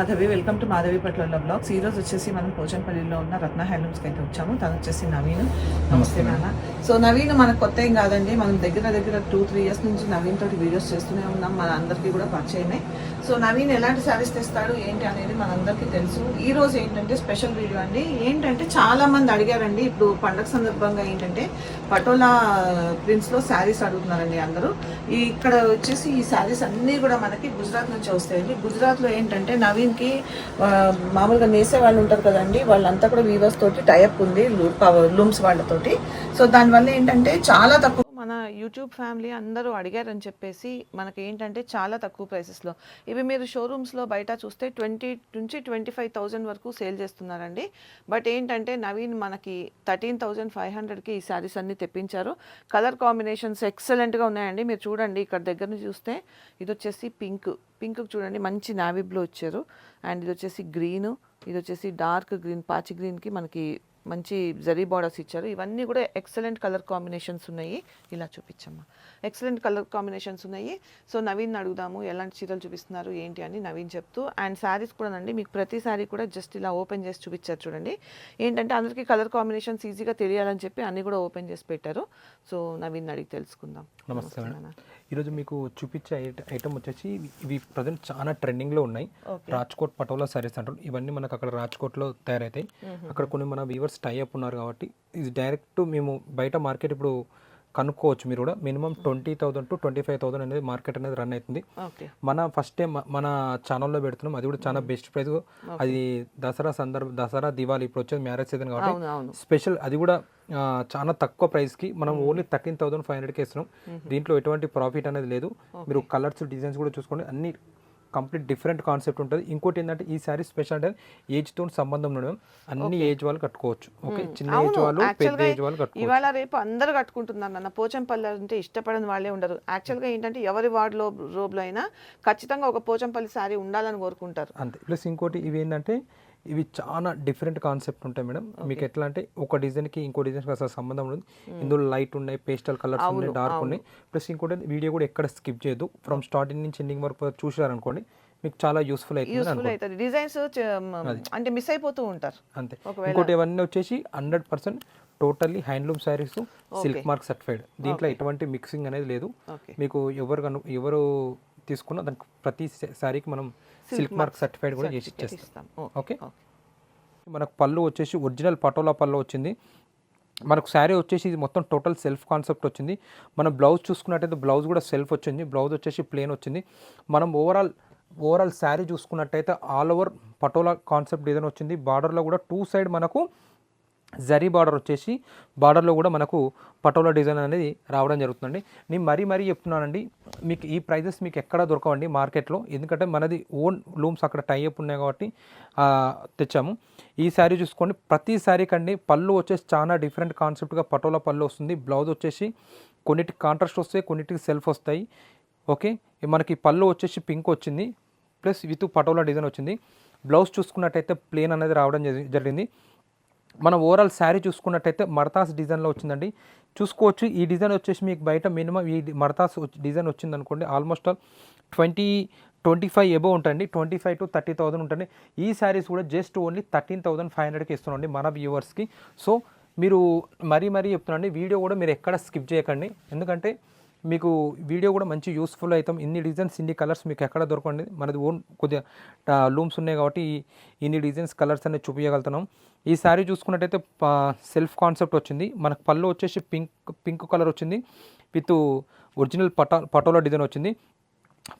Madhavi welcome to Madhavi పట్ల blogs. ఈ రోజు వచ్చేసి మనం పోచంపల్లిలో ఉన్న రత్న హ్యాండ్లూమ్స్కి అయితే వచ్చాము. తను వచ్చేసి నవీన్. నమస్తే నాన్న. సో నవీన్ మనకు కొత్త ఏం కాదండి. మనం దగ్గర దగ్గర టూ త్రీ ఇయర్స్ నుంచి నవీన్ తోటి వీడియోస్ చేస్తూనే ఉన్నాం. మన అందరికీ కూడా పరిచయమే. సో నవీన్ ఎలాంటి శారీస్ తెస్తాడు ఏంటి అనేది మనందరికీ తెలుసు. ఈ రోజు ఏంటంటే స్పెషల్ వీడియో అండి. ఏంటంటే చాలా మంది అడిగారండి. ఇప్పుడు పండగ సందర్భంగా ఏంటంటే పటోలా ప్రింట్స్లో శారీస్ అడుగుతున్నారండి అందరూ. ఇక్కడ వచ్చేసి ఈ శారీస్ అన్నీ కూడా మనకి గుజరాత్ నుంచి వస్తాయండి. గుజరాత్లో ఏంటంటే నవీన్ కి మామూలుగా నేసే వాళ్ళు ఉంటారు కదండి వాళ్ళంతా కూడా వీవర్స్ తోటి టైప్ ఉంది లూమ్స్ వాళ్ళతోటి. సో దానివల్ల ఏంటంటే చాలా తక్కువ మన యూట్యూబ్ ఫ్యామిలీ అందరూ అడిగారని చెప్పేసి మనకి ఏంటంటే చాలా తక్కువ ప్రైసెస్లో. ఇవి మీరు షోరూమ్స్లో బయట చూస్తే ట్వంటీ నుంచి ట్వంటీ ఫైవ్ థౌజండ్ వరకు సేల్ చేస్తున్నారండి. బట్ ఏంటంటే నవీన్ మనకి థర్టీన్ థౌజండ్ ఫైవ్ హండ్రెడ్కి ఈ శారీస్ అన్ని తెప్పించారు. కలర్ కాంబినేషన్స్ ఎక్సలెంట్గా ఉన్నాయండి. మీరు చూడండి ఇక్కడ దగ్గర నుంచి చూస్తే ఇది వచ్చేసి పింక్. పింక్ చూడండి మంచి నావీ బ్లూ ఇచ్చారు అండ్ ఇది వచ్చేసి గ్రీను ఇది వచ్చేసి డార్క్ గ్రీన్ పాచి గ్రీన్కి మనకి మంచి జరీ బార్డర్స్ ఇచ్చారు. ఇవన్నీ కూడా ఎక్సలెంట్ కలర్ కాంబినేషన్స్ ఉన్నాయి. ఇలా చూపించమ్మా. ఎక్సలెంట్ కలర్ కాంబినేషన్స్ ఉన్నాయి. సో నవీన్ అడుగుదాము. ఎలాంటి చీరలు చూపిస్తున్నారు? ఏంటి అని నవీన్ చెప్తూ అండ్ శారీస్ కూడా అండి మీకు ప్రతి శారీ కూడా జస్ట్ ఇలా ఓపెన్ చేసి చూపించారు చూడండి. ఏంటంటే అందరికీ కలర్ కాంబినేషన్స్ ఈజీగా తెలియాలని చెప్పి అన్ని కూడా ఓపెన్ చేసి పెట్టారు. సో నవీన్ అడిగి తెలుసుకుందాం. నాన్న. ఈరోజు మీకు చూపించే ఐట- ఐటమ్ వచ్చేసి ఇవి- ప్రజెంట్ చాలా ట్రెండింగ్లో ఉన్నాయి. రాజ్కోట్ పటోలా సారీస్ అంటారు. ఇవన్నీ మనకు అక్కడ రాజ్కోట్లో తయారవుతాయి అక్కడ కొన్ని మన వ్యూవర్స్ టైఅప్ ఉన్నారు కాబట్టి ఇది డైరెక్ట్ మేము బయట మార్కెట్ ఇప్పుడు కనుక్కోవచ్చు మీరు కూడా. Minimum twenty thousand to twenty five thousand అనేది మార్కెట్ అనేది రన్ అవుతుంది. మన ఫస్ట్ టైం మన ఛానల్లో పెడుతున్నాం. అది కూడా చాలా బెస్ట్ ప్రైస్ అది దసరా సందర్భ దసరా దివాళీ ఇప్పుడు వచ్చేది మ్యారేజ్ సీజన్ కాబట్టి స్పెషల్ అది కూడా చాలా తక్కువ ప్రైస్కి మనం ఓన్లీ థర్టీన్ థౌసండ్ ఫైవ్ హండ్రెడ్కి ఇస్తున్నాం. దీంట్లో ఎటువంటి ప్రాఫిట్ అనేది లేదు. మీరు కలర్స్ డిజైన్స్ కూడా చూసుకోండి. అన్ని కంప్లీట్ డిఫరెంట్ కాన్సెప్ట్ ఉంటుంది. ఇంకోటి ఏంటంటే ఈ శారీ స్పెషల్ అంటే ఏజ్తో సంబంధం ఉండడం అన్ని ఏజ్ వాళ్ళు కట్టుకోవచ్చు. ఓకే? చిన్న ఏజ్ వాళ్ళు పెద్ద ఏజ్ వాళ్ళు కట్టుకోవచ్చు. ఇవాళ రేపు అందరు కట్టుకుంటున్నారు అన్న పోచంపల్లి అంటే ఇష్టపడని వాళ్ళే ఉండరు. యాక్చువల్గా ఏంటంటే ఎవరి వార్డులో రోబ్లో అయినా ఖచ్చితంగా ఒక పోచంపల్లి శారీ ఉండాలని కోరుకుంటారు. అంతే. ప్లస్ ఇంకోటి ఇవి ఏంటంటే ఇవి చాలా డిఫరెంట్ కాన్సెప్ట్ ఉంటాయి మేడం. మీకు ఎట్లా అంటే ఒక డిజైన్కి ఇంకో డిజైన్కి అసలు సంబంధం ఉండదు. ఇందులో లైట్ ఉన్నాయి పేస్టల్ కలర్స్ ఉన్నాయి డార్క్ ఉన్నాయి. ప్లస్ ఇంకోటి వీడియో కూడా ఎక్కడ స్కిప్ చేయదు ఫ్రమ్ స్టార్టింగ్ నుంచి ఎండింగ్ వరకు చూసారనుకోండి మీకు చాలా యూస్ఫుల్ అవుతుంది డిజైన్స్ అంటే మిస్ అయిపోతూ ఉంటారు. అంతే. ఇంకోటి ఇవన్నీ వచ్చేసి hundred percent totally handloom saris silk mark certified. దీంట్లో ఎటువంటి మిక్సింగ్ అనేది లేదు. మీకు ఎవరు ఎవరు తీసుకున్నా దానికి ప్రతి శారీకి మనం సిల్క్ మార్క్ సర్టిఫైడ్ కూడా చేసి ఇచ్చేస్తాం. ఓకే. మనకు పళ్ళు వచ్చేసి ఒరిజినల్ పటోలా పళ్ళు వచ్చింది. మనకు శారీ వచ్చేసి ఇది మొత్తం టోటల్ సెల్ఫ్ కాన్సెప్ట్ వచ్చింది. మనం బ్లౌజ్ చూసుకున్నట్టయితే బ్లౌజ్ కూడా సెల్ఫ్ వచ్చింది. బ్లౌజ్ వచ్చేసి ప్లేన్ వచ్చింది. మనం ఓవరాల్ ఓవరాల్ శారీ చూసుకున్నట్టయితే all over patola concept design వచ్చింది. బార్డర్లో కూడా టూ సైడ్ మనకు జరీ బార్డర్ వచ్చేసి బార్డర్లో కూడా మనకు పటోలా డిజైన్ అనేది రావడం జరుగుతుందండి. నేను మరీ మరీ చెప్తున్నానండి మీకు ఈ ప్రైజెస్ మీకు ఎక్కడ దొరకవండి మార్కెట్లో. ఎందుకంటే మనది ఓన్ లూమ్స్ అక్కడ టైఅప్ ఉన్నాయి కాబట్టి తెచ్చాము. ఈ శారీ చూసుకోండి ప్రతి శారీ కండి పళ్ళు వచ్చేసి చాలా డిఫరెంట్ కాన్సెప్ట్గా పటోలా పళ్ళు వస్తుంది. బ్లౌజ్ వచ్చేసి కొన్నిటికి కాంట్రాస్ట్ వస్తాయి కొన్నిటికి సెల్ఫ్ వస్తాయి. ఓకే? మనకి పళ్ళు వచ్చేసి పింక్ వచ్చింది ప్లస్ విత్ పటోలా డిజైన్ వచ్చింది. బ్లౌజ్ చూసుకున్నట్టయితే ప్లేన్ అనేది రావడం జరిగింది. మనం ఓవరాల్ శారీ చూసుకున్నట్టయితే మర్తాస్ డిజైన్లో వచ్చిందండి. చూసుకోవచ్చు ఈ డిజైన్ వచ్చేసి మీకు బయట మినిమం ఈ మర్తాస్ డిజైన్ వచ్చింది అనుకోండి almost all twenty twenty five above ఉంటుంది twenty five to thirty thousand ఉంటుంది. ఈ శారీస్ కూడా just only thirteen thousand five హండ్రెడ్కి ఇస్తున్నాండి మన వ్యూవర్స్కి. సో మీరు మరీ మరీ చెప్తున్నాండి వీడియో కూడా మీరు ఎక్కడ స్కిప్ చేయకండి. ఎందుకంటే మీకు వీడియో కూడా మంచి యూస్ఫుల్ అవుతాం ఇన్ని డిజైన్స్ ఇన్ని కలర్స్ మీకు ఎక్కడ దొరకండి? మనది ఓన్ కొద్దిగా లూమ్స్ ఉన్నాయి కాబట్టి ఇన్ని డిజైన్స్ కలర్స్ అనేది చూపించగలుగుతున్నాం ఈ శారీ చూసుకున్నట్టయితే సెల్ఫ్ కాన్సెప్ట్ వచ్చింది. మనకు పళ్ళు వచ్చేసి పింక్ పింక్ కలర్ వచ్చింది. విత్ ఒరిజినల్ పటా పటోలా డిజైన్ వచ్చింది.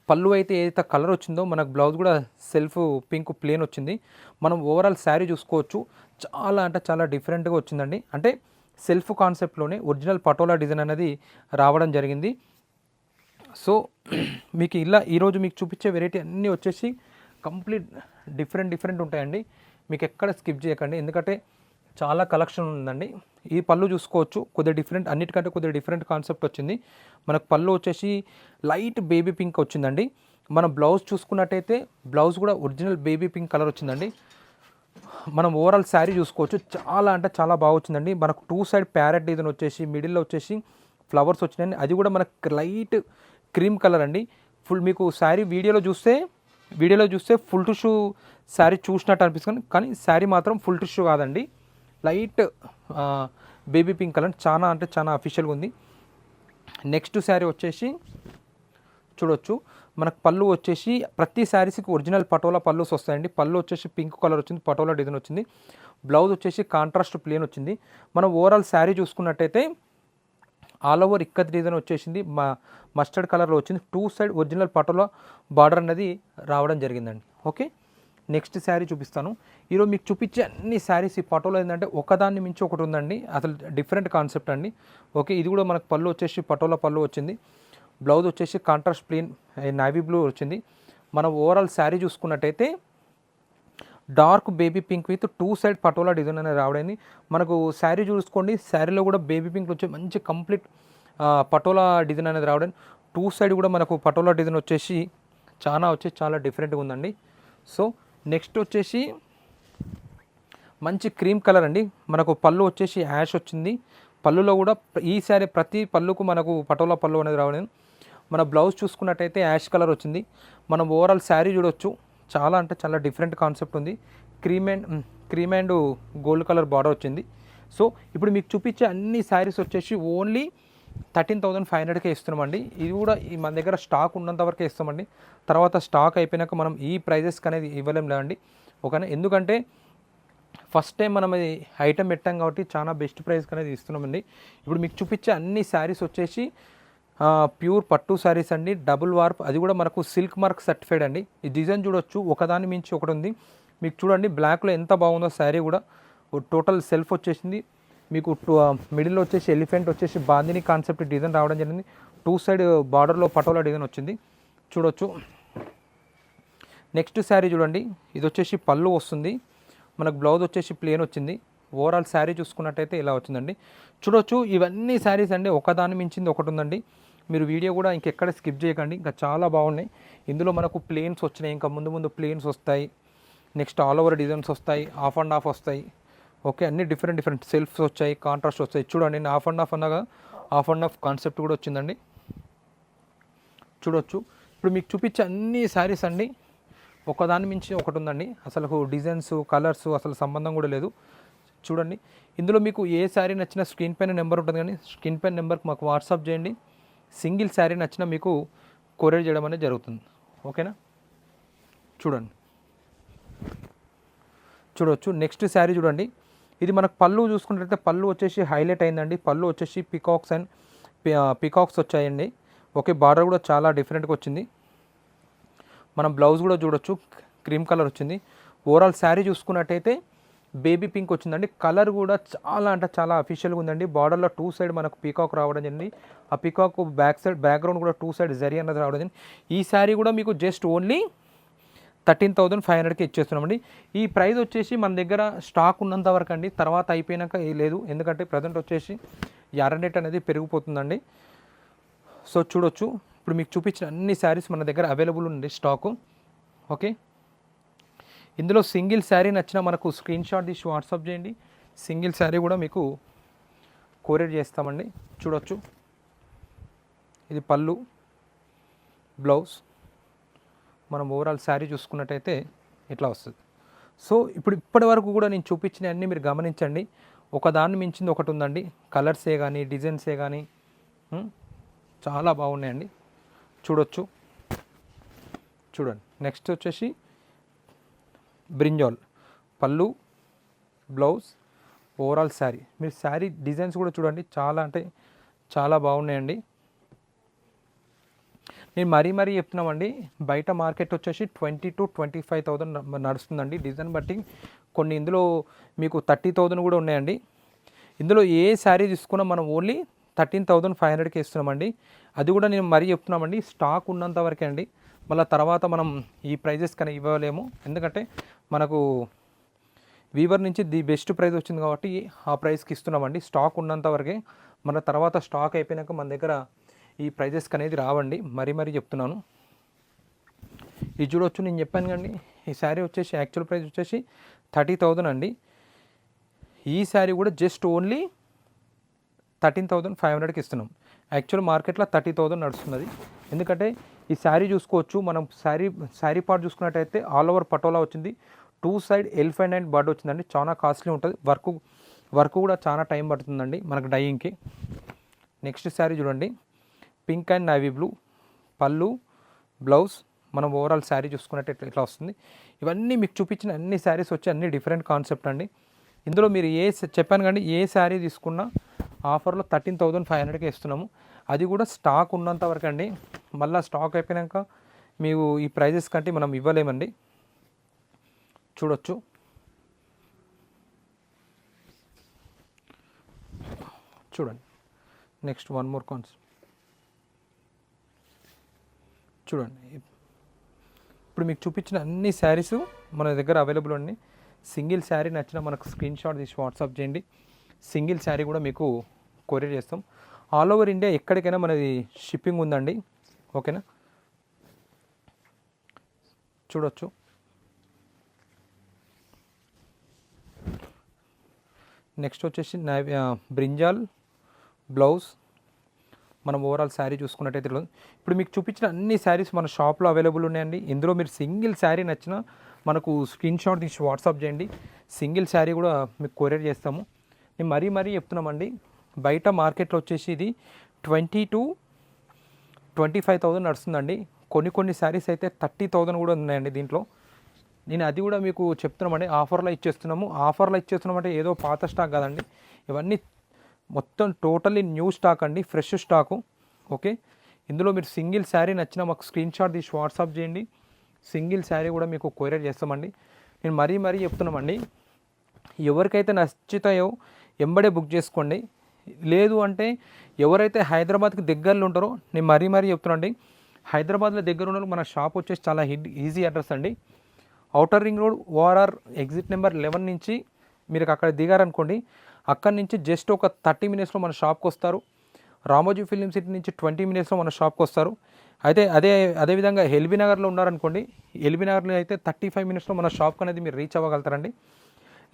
పళ్ళు అయితే ఏదైతే కలర్ వచ్చిందో మనకు బ్లౌజ్ కూడా సెల్ఫ్ పింక్ ప్లేన్ వచ్చింది. మనం ఓవరాల్ శారీ చూసుకోవచ్చు. చాలా అంటే చాలా డిఫరెంట్గా వచ్చిందండి. అంటే సెల్ఫ్ కాన్సెప్ట్లోనే ఒరిజినల్ పటోలా డిజైన్ అనేది రావడం జరిగింది. సో మీకు ఇలా ఈరోజు మీకు చూపించే వెరైటీ అన్నీ వచ్చేసి కంప్లీట్ డిఫరెంట్ డిఫరెంట్ ఉంటాయండి. మీకు ఎక్కడ స్కిప్ చేయకండి. ఎందుకంటే చాలా కలెక్షన్ ఉందండి. ఈ పళ్ళు చూసుకోవచ్చు. కొద్దిగా డిఫరెంట్ అన్నిటికంటే కొద్దిగా డిఫరెంట్ కాన్సెప్ట్ వచ్చింది. మనకు పళ్ళు వచ్చేసి లైట్ బేబీ పింక్ వచ్చిందండి. మనం బ్లౌజ్ చూసుకున్నట్టయితే బ్లౌజ్ కూడా ఒరిజినల్ బేబీ పింక్ కలర్ వచ్చిందండి. మనం ఓవరాల్ శారీ చూసుకోవచ్చు. చాలా అంటే చాలా బాగా వచ్చిందండి. మనకు టూ సైడ్ ప్యారెట్ డిజైన్ వచ్చేసి మిడిల్లో వచ్చేసి ఫ్లవర్స్ వచ్చినాయండి. అది కూడా మనకు లైట్ క్రీమ్ కలర్ అండి. ఫుల్ మీకు శారీ వీడియోలో చూస్తే వీడియోలో చూస్తే ఫుల్ టిష్యూ శారీ చూసినట్టు అనిపిస్తుంది. కానీ శారీ మాత్రం ఫుల్ టిష్యూ కాదండి. లైట్ బేబీ పింక్ కలర్ చాలా అంటే చాలా అఫీషియల్గా ఉంది. నెక్స్ట్ శారీ వచ్చేసి చూడొచ్చు. మనకు పళ్ళు వచ్చేసి ప్రతి శారీస్కి ఒరిజినల్ పటోలా పళ్ళుస్ వస్తాయండి. పళ్ళు వచ్చేసి పింక్ కలర్ వచ్చింది పటోలా డిజైన్ వచ్చింది. బ్లౌజ్ వచ్చేసి కాంట్రాస్ట్ ప్లేన్ వచ్చింది. మనం ఓవరాల్ శారీ చూసుకున్నట్టయితే ఆల్ ఓవర్ ఇక్కత్ డిజైన్ వచ్చేసింది. మా మస్టర్డ్ కలర్లో వచ్చింది. Two side original patola border అనేది రావడం జరిగిందండి. ఓకే? నెక్స్ట్ శారీ చూపిస్తాను. ఈరోజు మీకు చూపించే అన్ని శారీస్ ఈ పటోలో ఏంటంటే ఒకదాన్ని మించి ఒకటి ఉందండి. అసలు డిఫరెంట్ కాన్సెప్ట్ అండి. ఓకే? ఇది కూడా మనకు పళ్ళు వచ్చేసి పటోలా పళ్ళు వచ్చింది. బ్లౌజ్ వచ్చేసి కాంట్రాస్ట్ ప్లేన్ నావీ బ్లూ వచ్చింది. మనం ఓవరాల్ శారీ చూసుకున్నట్టయితే dark baby pink with two side patola design అనేది రావడైంది మనకు శారీ చూసుకోండి శారీలో కూడా బేబీ పింక్ వచ్చి మంచి కంప్లీట్ పటోలా డిజైన్ అనేది రావడం. టూ సైడ్ కూడా మనకు పటోలా డిజైన్ వచ్చేసి చాలా వచ్చేసి చాలా డిఫరెంట్గా ఉందండి. సో నెక్స్ట్ వచ్చేసి మంచి క్రీమ్ కలర్ అండి. మనకు పళ్ళు వచ్చేసి యాష్ వచ్చింది. పళ్ళులో కూడా ఈ శారీ ప్రతి పళ్ళుకు మనకు పటోలా పళ్ళు అనేది రావడం. మన బ్లౌజ్ చూసుకున్నట్టయితే యాష్ కలర్ వచ్చింది. మనం ఓవరాల్ శారీ చూడొచ్చు. చాలా అంటే చాలా డిఫరెంట్ కాన్సెప్ట్ ఉంది. Cream and cream and gold colour border వచ్చింది. సో ఇప్పుడు మీకు చూపించే అన్ని శారీస్ వచ్చేసి ఓన్లీ థర్టీన్ థౌసండ్ ఫైవ్ హండ్రెడ్కే ఇస్తున్నామండి. ఇది కూడా మన దగ్గర స్టాక్ ఉన్నంత వరకే ఇస్తామండి. తర్వాత స్టాక్ అయిపోయినాక మనం ఈ ప్రైజెస్కి అనేది ఇవ్వలేం లేదండి. ఓకేనా ఎందుకంటే ఫస్ట్ టైం మనం ఇది ఐటమ్ పెట్టాం కాబట్టి చాలా బెస్ట్ ప్రైస్ అనేది ఇస్తున్నామండి. ఇప్పుడు మీకు చూపించే అన్ని శారీస్ వచ్చేసి ప్యూర్ పట్టు శారీస్ అండి డబుల్ వార్ప్. అది కూడా మనకు సిల్క్ మార్క్ సర్టిఫైడ్ అండి. ఈ డిజైన్ చూడొచ్చు ఒకదాని మించి ఒకటి ఉంది మీకు చూడండి బ్లాక్లో ఎంత బాగుందో శారీ కూడా. టోటల్ సెల్ఫ్ వచ్చేసింది. మీకు మిడిల్లో వచ్చేసి ఎలిఫెంట్ వచ్చేసి బాందిని కాన్సెప్ట్ డిజైన్ రావడం జరిగింది. టూ సైడ్ బార్డర్లో పటోలా డిజైన్ వచ్చింది. చూడొచ్చు. నెక్స్ట్ శారీ చూడండి ఇది వచ్చేసి పళ్ళు వస్తుంది. మనకు బ్లౌజ్ వచ్చేసి ప్లేన్ వచ్చింది. ఓవరాల్ శారీ చూసుకున్నట్టయితే ఇలా వచ్చిందండి. చూడొచ్చు ఇవన్నీ శారీస్ అండి ఒకదాని మించింది ఒకటి ఉందండి. మీరు వీడియో కూడా ఇంకెక్కడ స్కిప్ చేయకండి. ఇంకా చాలా బాగున్నాయి. ఇందులో మనకు ప్లేన్స్ వచ్చినాయి. ఇంకా ముందు ముందు ప్లేన్స్ వస్తాయి. నెక్స్ట్ ఆల్ ఓవర్ డిజైన్స్ వస్తాయి. ఆఫ్ అండ్ ఆఫ్ వస్తాయి. ఓకే అన్ని డిఫరెంట్ డిఫరెంట్ సెల్ఫ్స్ వచ్చాయి కాంట్రాస్ట్ వస్తాయి చూడండి నేను ఆఫ్ అండ్ ఆఫ్ అన్నగా ఆఫ్ అండ్ ఆఫ్ కాన్సెప్ట్ కూడా వచ్చిందండి. చూడొచ్చు. ఇప్పుడు మీకు చూపించే అన్ని శారీస్ అండి. ఒకదాని మించి ఒకటి ఉందండి. అసలు డిజైన్స్ కలర్స్ అసలు సంబంధం కూడా లేదు. చూడండి. ఇందులో మీకు ఏ శారీ నచ్చినా స్క్రీన్ పైన నెంబర్ ఉంటుంది కానీ స్క్రీన్ పైన నెంబర్కి మాకు వాట్సాప్ చేయండి. సింగిల్ శారీ నచ్చిన మీకు కొరియర్ చేయడం అనేది జరుగుతుంది. ఓకేనా? చూడండి. చూడవచ్చు నెక్స్ట్ శారీ చూడండి. ఇది మనకు పళ్ళు చూసుకున్నట్లయితే పళ్ళు వచ్చేసి హైలైట్ అయిందండి. పళ్ళు వచ్చేసి పికాక్స్ అండ్ పికాక్స్ వచ్చాయండి. ఓకే బార్డర్ కూడా చాలా డిఫరెంట్గా వచ్చింది. మనం బ్లౌజ్ కూడా చూడొచ్చు. క్రీమ్ కలర్ వచ్చింది. ఓవరాల్ శారీ చూసుకున్నట్టయితే బేబీ పింక్ వచ్చిందండి. కలర్ కూడా చాలా అంటే చాలా అఫీషియల్గా ఉందండి. బార్డర్లో టూ సైడ్ మనకు పీకాక్ రావడం జరిగింది. ఆ పీకాక్ బ్యాక్ సైడ్ బ్యాక్గ్రౌండ్ కూడా టూ సైడ్ జరీ అన్నది రావడం జరిగింది. ఈ శారీ కూడా మీకు just only thirteen thousand five హండ్రెడ్కి ఇచ్చేస్తున్నామండి. ఈ ప్రైస్ వచ్చేసి మన దగ్గర స్టాక్ ఉన్నంత వరకు అండి. తర్వాత అయిపోయినాక లేదు. ఎందుకంటే ప్రజెంట్ వచ్చేసి ఈ అనేది పెరిగిపోతుందండి. సో చూడొచ్చు. ఇప్పుడు మీకు చూపించిన అన్ని శారీస్ మన దగ్గర అవైలబుల్ ఉంది స్టాకు ఓకే ఇందులో సింగిల్ శారీ నచ్చిన మనకు స్క్రీన్ షాట్ తీసి వాట్సాప్ చేయండి. సింగిల్ శారీ కూడా మీకు కొరియర్ చేస్తామండి. చూడొచ్చు. ఇది పళ్ళు బ్లౌజ్. మనం ఓవరాల్ శారీ చూసుకున్నట్టయితే ఇట్లా వస్తుంది. సో ఇప్పుడు ఇప్పటి వరకు కూడా నేను చూపించిన అన్నీ మీరు గమనించండి. ఒకదాన్ని మించింది ఒకటి ఉందండి. కలర్సే కానీ డిజైన్సే కానీ చాలా బాగున్నాయండి. చూడొచ్చు. చూడండి. నెక్స్ట్ వచ్చేసి బ్రింజాల్ పళ్ళు బ్లౌజ్ ఓవరాల్ శారీ. మీరు శారీ డిజైన్స్ కూడా చూడండి చాలా అంటే చాలా బాగున్నాయండి. నేను మరీ మరీ చెప్తున్నామండి బయట మార్కెట్ వచ్చేసి twenty to twenty five thousand నడుస్తుందండి. డిజైన్ బట్టి కొన్ని ఇందులో మీకు థర్టీ థౌజండ్ కూడా ఉన్నాయండి. ఇందులో ఏ శారీ తీసుకున్నా మనం ఓన్లీ థర్టీన్ థౌజండ్ ఫైవ్ హండ్రెడ్కి ఇస్తున్నామండి. అది కూడా నేను మరీ చెప్తున్నామండి స్టాక్ ఉన్నంత వరకే అండి. మళ్ళీ తర్వాత మనం ఈ ప్రైజెస్ కానీ ఇవ్వలేము. ఎందుకంటే మనకు వీవర్ నుంచి ది బెస్ట్ ప్రైస్ వచ్చింది కాబట్టి ఆ ప్రైస్కి ఇస్తున్నామండి. స్టాక్ ఉన్నంత వరకే మన తర్వాత స్టాక్ అయిపోయినాక మన దగ్గర ఈ ప్రైజెస్కి అనేది రావండి. మరీ మరీ చెప్తున్నాను. ఇది చూడొచ్చు నేను చెప్పాను కండి ఈ శారీ వచ్చేసి యాక్చువల్ ప్రైస్ వచ్చేసి థర్టీ థౌజండ్ అండి. ఈ శారీ కూడా just only thirteen thousand five హండ్రెడ్కి ఇస్తున్నాం. యాక్చువల్ మార్కెట్లో థర్టీ థౌజండ్ నడుస్తున్నది. ఎందుకంటే ఈ శారీ చూసుకోవచ్చు. మనం శారీ శారీ పార్ట్ చూసుకున్నట్టయితే ఆల్ ఓవర్ పటోలా వచ్చింది. Two side elephant and bird వచ్చిందండి. చాలా కాస్ట్లీ ఉంటుంది. వర్క్ వర్క్ కూడా చాలా టైం పడుతుందండి మనకు డైయింగ్కి. నెక్స్ట్ శారీ చూడండి. పింక్ అండ్ నవీ బ్లూ పళ్ళు బ్లౌజ్. మనం ఓవరాల్ శారీ చూసుకున్నట్టు ఇట్లా ఇట్లా వస్తుంది. ఇవన్నీ మీకు చూపించిన అన్ని శారీస్ వచ్చి అన్ని డిఫరెంట్ కాన్సెప్ట్ అండి. ఇందులో మీరు ఏ చెప్పాను కానీ ఏ శారీ తీసుకున్నా ఆఫర్లో థర్టీన్ థౌజండ్ ఫైవ్ హండ్రెడ్కి ఇస్తున్నాము. అది కూడా స్టాక్ ఉన్నంత వరకు అండి మళ్ళీ స్టాక్ అయిపోయాక మీకు ఈ ప్రైజెస్ కంటే మనం ఇవ్వలేమండి. చూడొచ్చు. చూడండి. నెక్స్ట్ వన్ మోర్ కాన్స్ చూడండి. ఇప్పుడు మీకు చూపించిన అన్ని శారీస్ మన దగ్గర అవైలబుల్ ఉన్నాయి. సింగిల్ శారీ నచ్చిన మనకు స్క్రీన్ షాట్ తీసి వాట్సాప్ చేయండి. సింగిల్ శారీ కూడా మీకు కొరియర్ చేస్తాం. ఆల్ ఓవర్ ఇండియా ఎక్కడికైనా మనది షిప్పింగ్ ఉందండి. ఓకేనా చూడొచ్చు. నెక్స్ట్ వచ్చేసి బ్రింజాల్ బ్లౌజ్. మనం ఓవరాల్ శారీ చూసుకున్నట్టయితే ఇప్పుడు మీకు చూపించిన అన్ని శారీస్ మన షాప్లో అవైలబుల్ ఉన్నాయండి. ఇందులో మీరు సింగిల్ శారీ నచ్చిన మనకు స్క్రీన్ షాట్ తీసి వాట్సాప్ చేయండి. సింగిల్ శారీ కూడా మీకు కొరియర్ చేస్తాము. నేను మరీ మరీ చెప్తున్నామండి. బయట మార్కెట్లో వచ్చేసి ఇది twenty to twenty five thousand నడుస్తుందండి. కొన్ని కొన్ని శారీస్ అయితే థర్టీ థౌజండ్ కూడా ఉన్నాయండి దీంట్లో. నేను అది కూడా మీకు చెప్తున్నామండి. ఆఫర్లో ఇచ్చేస్తున్నాము. ఆఫర్లో ఇచ్చేస్తున్నామంటే ఏదో పాత స్టాక్ కదండి. ఇవన్నీ మొత్తం టోటల్లీ న్యూ స్టాక్ అండి. Fresh stock. ఓకే? ఇందులో మీరు సింగిల్ శారీ నచ్చిన మాకు స్క్రీన్ షాట్ తీసి వాట్సాప్ చేయండి. సింగిల్ శారీ కూడా మీకు కొరియర్ చేస్తామండి. నేను మరీ మరీ చెప్తున్నామండి. ఎవరికైతే నచ్చుతాయో ఎంబడే బుక్ చేసుకోండి. లేదు అంటే ఎవరైతే హైదరాబాద్కి దగ్గరలో ఉంటారో నేను మరీ మరీ చెప్తున్నాండి హైదరాబాద్లో దగ్గర ఉన్న మన షాప్ వచ్చేసి చాలా ఈజీ అడ్రస్ అండి. Outer ring road ORR exit number eleven నుంచి మీరు అక్కడ దిగారనుకోండి అక్కడి నుంచి జస్ట్ ఒక థర్టీ మినిట్స్లో మన షాప్కి వస్తారు. రామోజీ ఫిలిం సిటీ నుంచి ట్వంటీ మినిట్స్లో మన షాప్కి వస్తారు. అయితే అదే అదేవిధంగా ఎల్బీ నగర్లో ఉన్నారనుకోండి ఎల్బీ నగర్లో అయితే థర్టీ ఫైవ్ మినిట్స్లో మన షాప్కి అనేది మీరు రీచ్ అవ్వగలుగుతారండి.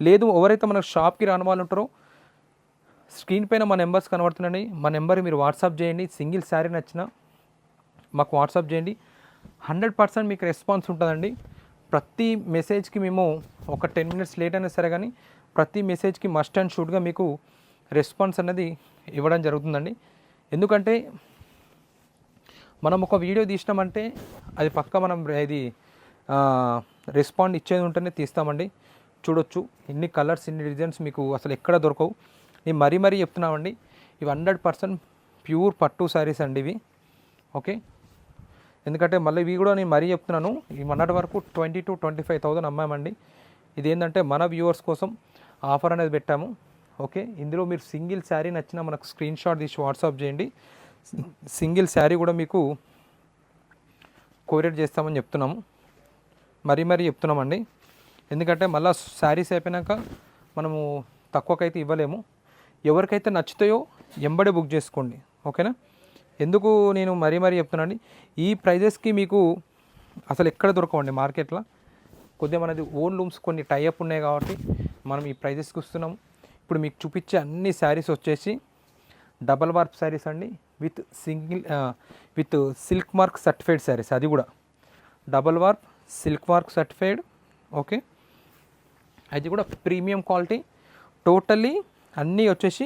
లేదు ఎవరైతే మన షాప్కి రాని వాళ్ళు ఉంటారో స్క్రీన్ పైన మా నెంబర్స్ కనబడుతున్నాయి మా నెంబర్ మీరు వాట్సాప్ చేయండి. సింగిల్ శారీ నచ్చిన మాకు వాట్సాప్ చేయండి. హండ్రెడ్ పర్సెంట్ మీకు రెస్పాన్స్ ఉంటుందండి. ప్రతి మెసేజ్కి మేము ఒక టెన్ మినిట్స్ లేట్ అయినా సరే కానీ ప్రతి మెసేజ్కి మస్ట్ అండ్ షూట్గా మీకు రెస్పాన్స్ అనేది ఇవ్వడం జరుగుతుందండి. ఎందుకంటే మనం ఒక వీడియో తీసినామంటే అది పక్క మనం ఇది రెస్పాండ్ ఇచ్చేది ఉంటేనే తీస్తామండి. చూడొచ్చు ఇన్ని కలర్స్ ఇన్ని డిజైన్స్ మీకు అసలు ఎక్కడ దొరకవు. నేను మరీ మరీ చెప్తున్నామండి ఇవి హండ్రెడ్ పర్సెంట్ ప్యూర్ పట్టు శారీస్ అండి ఇవి. ఓకే? ఎందుకంటే మళ్ళీ ఇవి కూడా నేను మరీ చెప్తున్నాను. ఈ మొన్నటి వరకు twenty to twenty five thousand అమ్మామండి. ఏంటంటే మన వ్యూవర్స్ కోసం ఆఫర్ అనేది పెట్టాము. ఓకే ఇందులో మీరు సింగిల్ శారీ నచ్చిన మనకు స్క్రీన్ షాట్ తీసి వాట్సాప్ చేయండి. సింగిల్ శారీ కూడా మీకు కొరియర్ చేస్తామని చెప్తున్నాము. మరీ మరీ చెప్తున్నామండి. ఎందుకంటే మళ్ళీ శారీస్ అయిపోయినాక మనము తక్కువకైతే ఇవ్వలేము. ఎవరికైతే నచ్చుతాయో ఎంబడే బుక్ చేసుకోండి. ఓకేనా? ఎందుకు నేను మరీ మరీ చెప్తున్నాను ఈ ప్రైజెస్కి మీకు అసలు ఎక్కడ దొరకవండి మార్కెట్లో? కొద్దిగా మనది ఓన్ లూమ్స్ కొన్ని టైఅప్ ఉన్నాయి కాబట్టి మనం ఈ ప్రైజెస్కి వస్తున్నాం. ఇప్పుడు మీకు చూపించే అన్ని శారీస్ వచ్చేసి డబల్ వార్ప్ శారీస్ అండి with single with silk mark certified saris అది కూడా. Double warp silk mark certified okay. అది కూడా ప్రీమియం క్వాలిటీ టోటల్లీ అన్నీ వచ్చేసి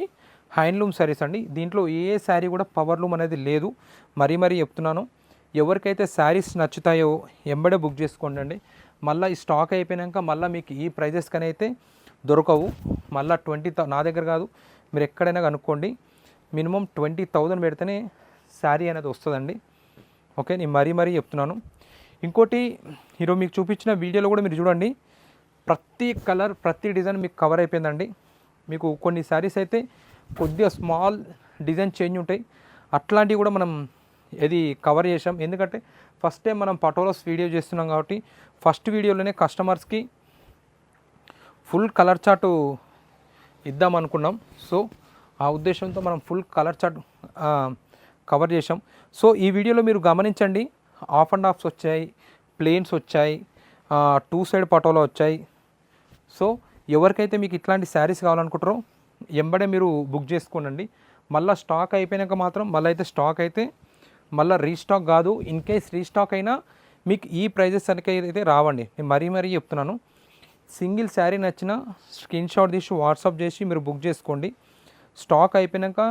హ్యాండ్లూమ్ శారీస్ అండి. దీంట్లో ఏ శారీ కూడా పవర్ లూమ్ అనేది లేదు. మరీ మరీ చెప్తున్నాను. ఎవరికైతే శారీస్ నచ్చుతాయో ఎంబడే బుక్ చేసుకోండి అండి మళ్ళీ ఈ స్టాక్ అయిపోయాక మళ్ళీ మీకు ఈ ప్రైజెస్కి అయితే దొరకవు. మళ్ళీ ట్వంటీ నా దగ్గర కాదు. మీరు ఎక్కడైనా కనుక్కోండి. మినిమం ట్వంటీ థౌజండ్ పెడితేనే శారీ అనేది వస్తుందండి. ఓకే నేను మరీ మరీ చెప్తున్నాను. ఇంకోటి ఈరోజు మీకు చూపించిన వీడియోలో కూడా మీరు చూడండి. ప్రతి కలర్ ప్రతి డిజైన్ మీకు కవర్ అయిపోయిందండి. మీకు కొన్ని శారీస్ అయితే కొద్దిగా స్మాల్ డిజైన్ చేంజ్ ఉంటాయి. అట్లాంటివి కూడా మనం ఇది కవర్ చేసాం. ఎందుకంటే ఫస్ట్ టైం మనం పటోలాస్ వీడియో చేస్తున్నాం కాబట్టి ఫస్ట్ వీడియోలోనే కస్టమర్స్కి ఫుల్ కలర్ చార్ట్ ఇద్దాం అనుకున్నాం. సో ఆ ఉద్దేశంతో మనం ఫుల్ కలర్ చార్ట్ కవర్ చేసాం. సో ఈ వీడియోలో మీరు గమనించండి. ఆఫ్ అండ్ ఆఫ్స్ వచ్చాయి ప్లేన్స్ వచ్చాయి టూ సైడ్ పటోలా వచ్చాయి. సో ఎవరికైతే మీకు ఇట్లాంటి శారీస్ కావాలనుకుంటారో ఎంబడే మీరు బుక్ చేసుకోనండి. మళ్ళీ స్టాక్ అయిపోయినాక మాత్రం మళ్ళీ అయితే స్టాక్ అయితే మళ్ళీ రీస్టాక్ కాదు. ఇన్ కేస్ రీస్టాక్ అయినా మీకు ఈ ప్రైజెస్ అయితే రావండి. నేను మరీ మరీ చెప్తున్నాను. సింగిల్ శారీ నచ్చిన స్క్రీన్ షాట్ తీసి వాట్సాప్ చేసి మీరు బుక్ చేసుకోండి. స్టాక్ అయిపోయాక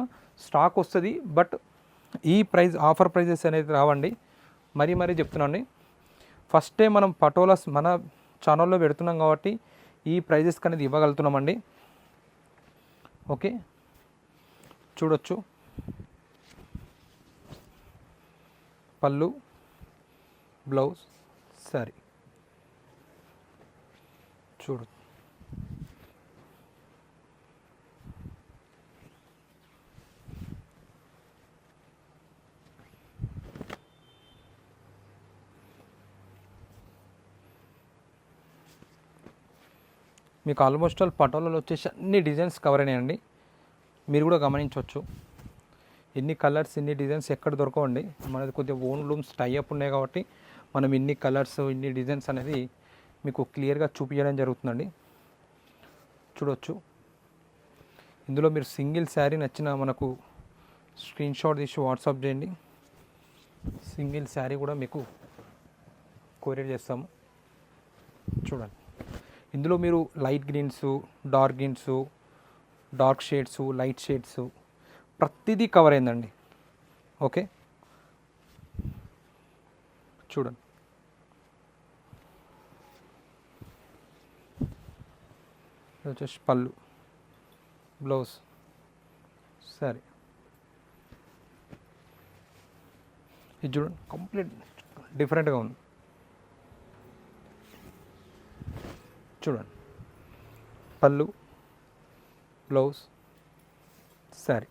స్టాక్ వస్తుంది. బట్ ఈ ప్రైస్ ఆఫర్ ప్రైజెస్ అనేది రావండి. మరీ మరీ చెప్తున్నాను. ఫస్టే మనం పటోలాస్ మన ఛానల్లో పెడుతున్నాం కాబట్టి ఈ ప్రైజెస్కి అనేది ఇవ్వగలుగుతున్నామండి. ఓకే. చూడొచ్చు. పళ్ళు బ్లౌజ్ సారీ. చూడొచ్చు మీకు ఆల్మోస్ట్ ఆల్ పటోలలో వచ్చేసి అన్ని డిజైన్స్ కవర్ అయినాయండి. మీరు కూడా గమనించవచ్చు. ఎన్ని కలర్స్ ఎన్ని డిజైన్స్ ఎక్కడ దొరకవండి. మనది కొద్దిగా ఓన్ లూమ్స్ టైఅప్ ఉన్నాయి కాబట్టి మనం ఇన్ని కలర్స్ ఇన్ని డిజైన్స్ అనేది మీకు క్లియర్గా చూపించడం జరుగుతుందండి. చూడొచ్చు. ఇందులో మీరు సింగిల్ శారీ నచ్చిన మనకు స్క్రీన్ షాట్ తీసి వాట్సాప్ చేయండి. సింగిల్ శారీ కూడా మీకు కొరియర్ చేస్తాము. చూడండి. ఇందులో మీరు light greens dark greens dark shades light shades ప్రతిదీ కవర్ అయిందండి. ఓకే? చూడండి. వచ్చేసి పళ్ళు బ్లౌజ్. సరే. ఇది చూడండి కంప్లీట్ డిఫరెంట్గా ఉంది. చూడండి. పళ్ళు బ్లౌజ్ శారీ.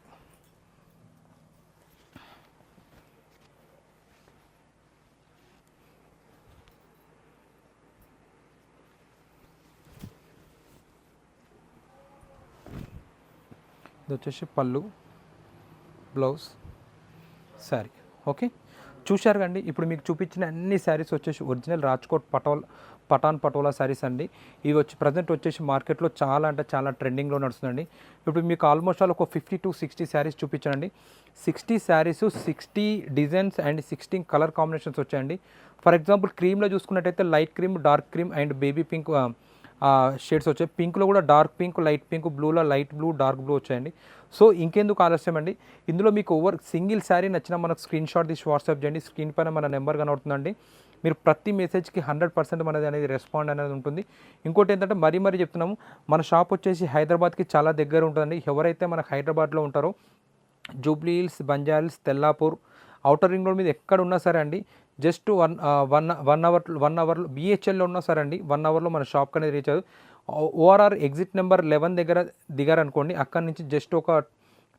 ఇది వచ్చేసి పళ్ళు బ్లౌజ్ శారీ. ఓకే? చూశారు కండి ఇప్పుడు మీకు చూపించిన అన్ని శారీస్ వచ్చేసి ఒరిజినల్ రాజ్కోట్ పటోల్ పటాన్ పటోలా శారీస్ అండి. ఇవి వచ్చి ప్రజెంట్ వచ్చేసి మార్కెట్లో చాలా అంటే చాలా ట్రెండింగ్లో నడుస్తుందండి. ఇప్పుడు మీకు ఆల్మోస్ట్ ఆల్ ఒక fifty to sixty saris చూపించానండి. Sixty saris sixty designs and sixteen colour combinations వచ్చాయండి. ఫర్ ఎగ్జాంపుల్ క్రీమ్లో చూసుకున్నట్టయితే light cream dark cream and baby pink shades వచ్చాయి. పింక్లో కూడా డార్క్ పింక్ లైట్ పింక్ బ్లూలో లైట్ బ్లూ డార్క్ బ్లూ వచ్చాయండి. So ఇంకెందుకు ఆలస్యం అండి? ఇందులో మీకు ఓవర్ సింగిల్ శారీ నచ్చిన మనకు స్క్రీన్ షాట్ తీసి వాట్సాప్ చేయండి. స్క్రీన్ పైన మన నెంబర్ కనబడుతుందండి. మీరు ప్రతి మెసేజ్కి హండ్రెడ్ పర్సెంట్ మనది అనేది రెస్పాండ్ అనేది ఉంటుంది. ఇంకోటి ఏంటంటే మరీ మరీ చెప్తున్నాము మన షాప్ వచ్చేసి హైదరాబాద్కి చాలా దగ్గర ఉంటుందండి. ఎవరైతే మనకు హైదరాబాద్లో ఉంటారో Jubilee Hills Banjara Hills Tellapur outer ring road మీద ఎక్కడ ఉన్నా సరే అండి just one one one hour one అవర్లో బిహెచ్ఎల్లో ఉన్నా సరే అండి వన్ అవర్లో మన షాప్కి అనేది రీచ్ అవ్వదు. ఓఆర్ఆర్ ఎగ్జిట్ నెంబర్ లెవెన్ దగ్గర దిగారనుకోండి అక్కడి నుంచి జస్ట్ ఒక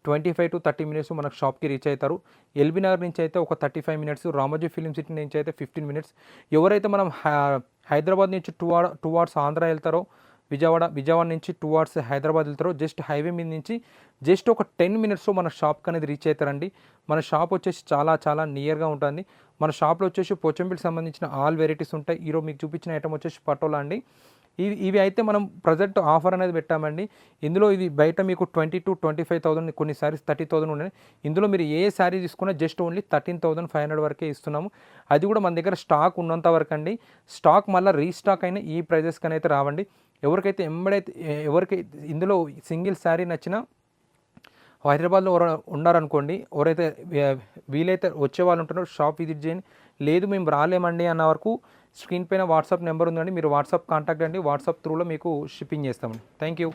twenty five to thirty minutes మనకు షాప్కి రీచ్ అవుతారు. ఎల్బీ నగర్ నుంచి అయితే ఒక thirty five minutes Ramoji film city నుంచి అయితే ఫిఫ్టీన్ మినిట్స్. ఎవరైతే మనం హై- హైదరాబాద్ నుంచి two hour two hours Andhra వెళ్తారో విజయవాడ విజయవాడ నుంచి టూ అవర్స్ హైదరాబాద్ వెళ్తారో జస్ట్ హైవే మీద నుంచి జస్ట్ ఒక టెన్ మినిట్స్లో మన షాప్కి అనేది రీచ్ అవుతారండి. మన షాప్ వచ్చేసి చాలా చాలా నియర్గా ఉంటుంది. మన షాప్లో వచ్చేసి పోచంపిల్కి సంబంధించిన ఆల్ వెరైటీస్ ఉంటాయి. ఈరోజు మీకు చూపించిన ఐటమ్ వచ్చేసి పటోలా అండి. ఇవి ఇవి అయితే మనం ప్రజెంట్ ఆఫర్ అనేది పెట్టామండి. ఇందులో ఇది బయట మీకు twenty to twenty five thousand కొన్ని శారీస్ థర్టీ థౌసండ్ ఉన్నాయి. ఇందులో మీరు ఏ శారీ తీసుకున్నా just only thirteen thousand five hundred వరకే ఇస్తున్నాము. అది కూడా మన దగ్గర స్టాక్ ఉన్నంత వరకు అండి. స్టాక్ మళ్ళీ రీస్టాక్ అయినా ఈ ప్రైజెస్కి అయితే రావండి. ఎవరికైతే ఎంబడైతే ఎవరికైతే ఇందులో సింగిల్ శారీ నచ్చినా హైదరాబాద్లో ఎవరు ఉన్నారనుకోండి ఎవరైతే వీలైతే వచ్చే వాళ్ళు ఉంటున్నారో షాప్ విజిట్ చేయండి. లేదు మేము రాలేమండి అన్న వరకు స్క్రీన్ పైన వాట్సాప్ నెంబర్ ఉందండి. మీరు వాట్సాప్ కాంటాక్ట్ అండి వాట్సాప్ త్రూలో మీకు షిప్పింగ్ చేస్తామండి. Thank you.